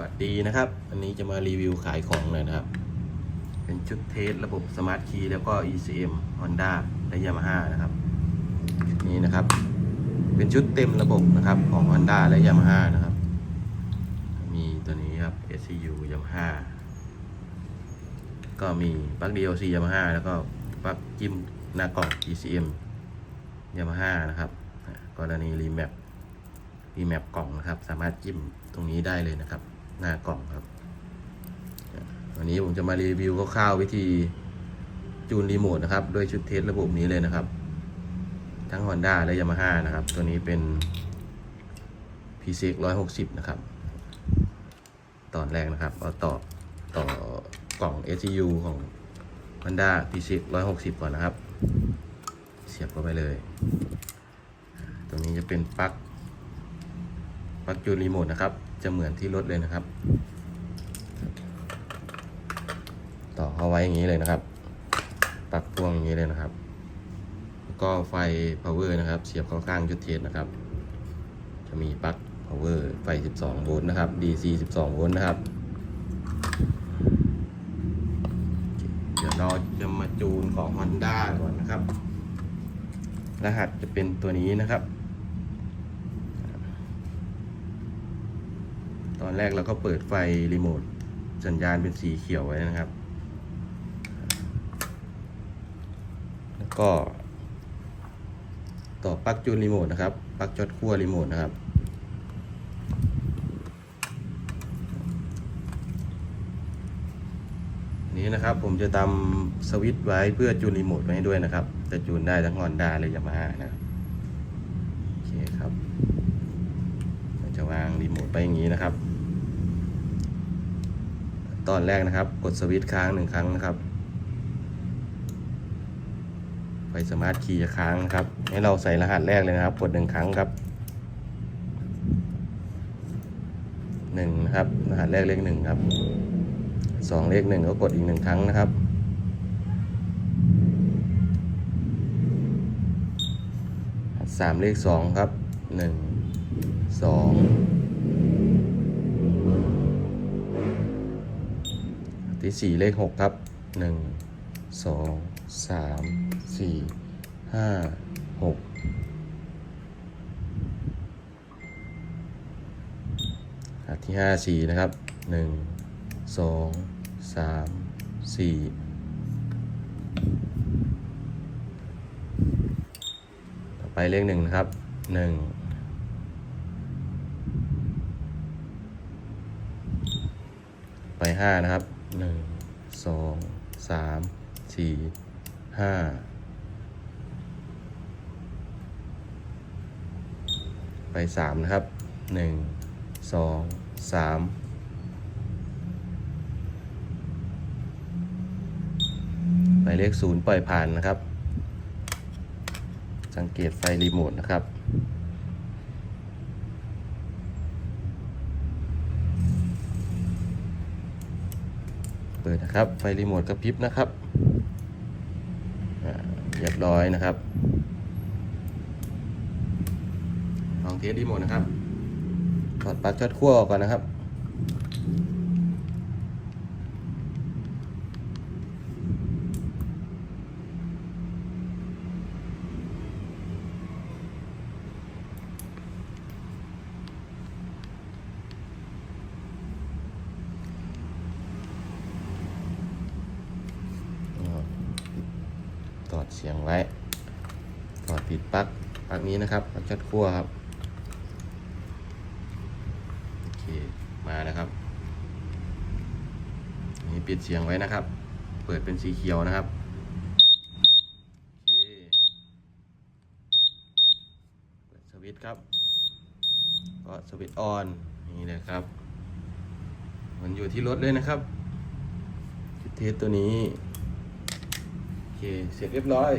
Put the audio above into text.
วัสดีนะครับ อันนี้จะมารีวิวขายของเลยนะครับ เป็นชุดเทสระบบสมาร์ทคีย์แล้วก็ ECM Honda และ Yamaha นะครับ นี่นะครับ เป็นชุดเต็มระบบนะครับของ Honda และ Yamaha นะครับ มีตัวนี้ครับ SCU Yamaha ก็มีปลั๊ก DLC Yamaha แล้วก็ปลั๊กจิ้มหน้ากล่อง ECM Yamaha นะครับกรณีรีแมปรีแมปกล่องนะครับ สามารถจิ้มตรงนี้ได้เลยนะครับ หน้ากล่องครับ วันนี้ผมจะมารีวิวคร่าวๆวิธีจูนรีโมทนะครับด้วยชุดเทสระบบนี้เลยนะครับ ทั้ง Honda และ Yamaha นะครับ ตัวนี้เป็น PCX 160 นะครับ ตอนแรกนะครับเอาต่อต่อกล่อง SCU ของ Honda PCX 160 ก่อนนะครับ เสียบเข้าไปเลยตรงนี้จะเป็นปลั๊กปลั๊กจูนรีโมทนะครับ จะเหมือนที่รถเลยนะครับ ต่อเข้าไว้อย่างนี้เลยนะครับปักพ่วงอย่างนี้เลยนะครับ แล้วก็ไฟ power นะครับ เสียบเข้าข้างชุดเทสนะครับ จะมีปลั๊ก power ไฟ 12 โวลต์นะครับ DC 12 โวลต์นะครับเดี๋ยวเราจะมาจูนของ Honda ก่อนนะครับ รหัสจะเป็นตัวนี้นะครับ ตอนแรกเราก็เปิดไฟรีโมทสัญญาณเป็นสีเขียวไว้นะครับ แล้วก็ ต่อปลั๊กจูนรีโมทนะครับปลั๊กจอดขั้วรีโมทนะครับ นี้นะครับผมจะทำสวิตช์ไว้เพื่อจูนรีโมทไว้ให้ด้วยนะครับ จะจูนได้ทั้ง Honda และ Yamaha นะครับโอเคครับเราจะวางรีโมทไปอย่างนี้นะครับ ตอนแรกนะครับ กดสวิตช์ค้างหนึ่งครั้งนะครับไฟสมาร์ทคีย์จะค้างนะครับ ให้เราใส่รหัสแรกเลยนะครับ กดหนึ่งครั้งครับหนึ่งนะครับ รหัสแรกเลขหนึ่งครับสองเลขหนึ่งก็กดอีกหนึ่งครั้งนะครับสามเลขสองครับหนึ่งสอง ที่สี่เลขหกครับหนึ่งสองสามสี่ห้าหกอันที่ห้าสี่นะครับหนึ่งสองสามสี่ต่อไปเลขหนึ่งนะครับหนึ่งไปห้านะครับ หนึ่งสองสามสี่ห้าไปสามนะครับหนึ่งสองสามไปเลขศูนย์ปล่อยผ่านนะครับ สังเกตไฟรีโมทนะครับ เปิดนะครับ ไฟรีโมทกระพริบนะครับเรียบร้อยนะครับลองเทสรีโมทนะครับถอดปลั๊กช็อตขั้วออกก่อนนะครับ ถอ ดเสียงไว้ถอดปิดปลั๊กปลั๊กนี้นะครับปลั๊กช็อตขั้วครับโอเคมานะครับนี่ปิดเสียงไว้นะครับ เปิดเป็นสีเขียวนะครับโอเคเปิดสวิตช์ครับก็สวิตช์ออนนี่เลยครับ มันอยู่ที่รถเลยนะครับชุดเทสตัวนี้ เค เสร็จเรียบร้อย